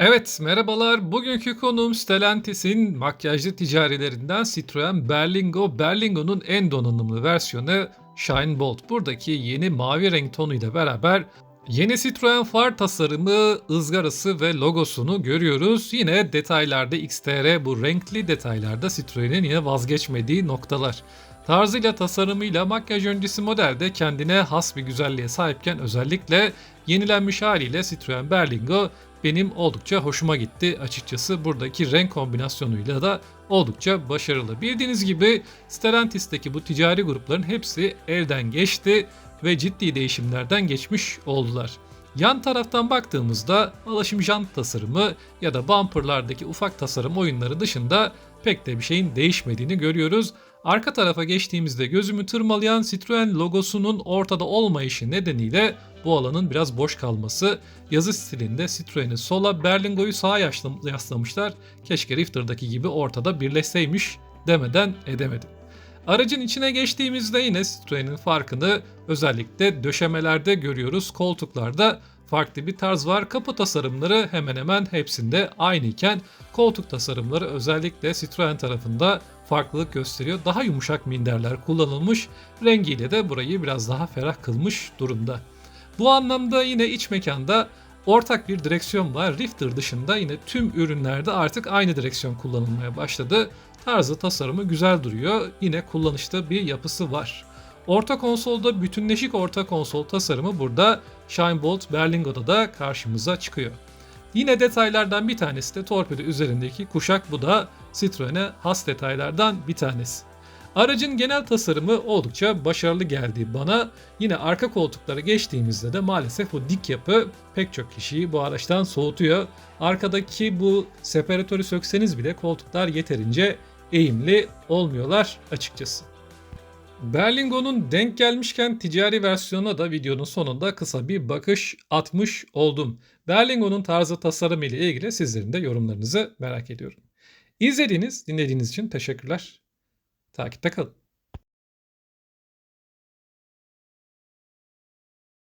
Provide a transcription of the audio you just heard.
Evet, merhabalar. Bugünkü konuğum Stellantis'in makyajlı ticarilerinden Citroen Berlingo. Berlingo'nun en donanımlı versiyonu Shine Bolt. Buradaki yeni mavi renk tonuyla beraber yeni Citroen far tasarımı, ızgarası ve logosunu görüyoruz. Yine detaylarda XTR bu renkli detaylarda Citroen'in yine vazgeçmediği noktalar. Tarzıyla tasarımıyla makyaj öncesi modelde kendine has bir güzelliğe sahipken özellikle yenilenmiş haliyle Citroen Berlingo benim oldukça hoşuma gitti açıkçası. Buradaki renk kombinasyonuyla da oldukça başarılı. Bildiğiniz gibi Stellantis'teki bu ticari grupların hepsi elden geçti ve ciddi değişimlerden geçmiş oldular. Yan taraftan baktığımızda alaşım jant tasarımı ya da bumperlardaki ufak tasarım oyunları dışında pek de bir şeyin değişmediğini görüyoruz. Arka tarafa geçtiğimizde gözümü tırmalayan Citroen logosunun ortada olmayışı nedeniyle bu alanın biraz boş kalması. Yazı stilinde Citroen'i sola, Berlingo'yu sağa yaslamışlar. Keşke Rifter'daki gibi ortada birleşseymiş demeden edemedim. Aracın içine geçtiğimizde yine Citroen'in farkını özellikle döşemelerde görüyoruz. Koltuklarda farklı bir tarz var. Kapı tasarımları hemen hemen hepsinde aynı iken koltuk tasarımları özellikle Citroen tarafında farklılık gösteriyor. Daha yumuşak minderler kullanılmış. Rengiyle de burayı biraz daha ferah kılmış durumda. Bu anlamda yine iç mekanda ortak bir direksiyon var. Rifter dışında yine tüm ürünlerde artık aynı direksiyon kullanılmaya başladı. Tarzı tasarımı güzel duruyor. Yine kullanışta bir yapısı var. Orta konsolda bütünleşik orta konsol tasarımı burada Shine Bolt Berlingo'da da karşımıza çıkıyor. Yine detaylardan bir tanesi de torpido üzerindeki kuşak bu da Citroen'e has detaylardan bir tanesi. Aracın genel tasarımı oldukça başarılı geldi bana. Yine arka koltuklara geçtiğimizde de maalesef bu dik yapı pek çok kişiyi bu araçtan soğutuyor. Arkadaki bu separatörü sökseniz bile koltuklar yeterince eğimli olmuyorlar açıkçası. Berlingo'nun denk gelmişken ticari versiyonuna da videonun sonunda kısa bir bakış atmış oldum. Berlingo'nun tarzı tasarımı ile ilgili sizlerin de yorumlarınızı merak ediyorum. İzlediğiniz, dinlediğiniz için teşekkürler. Takipte kalın.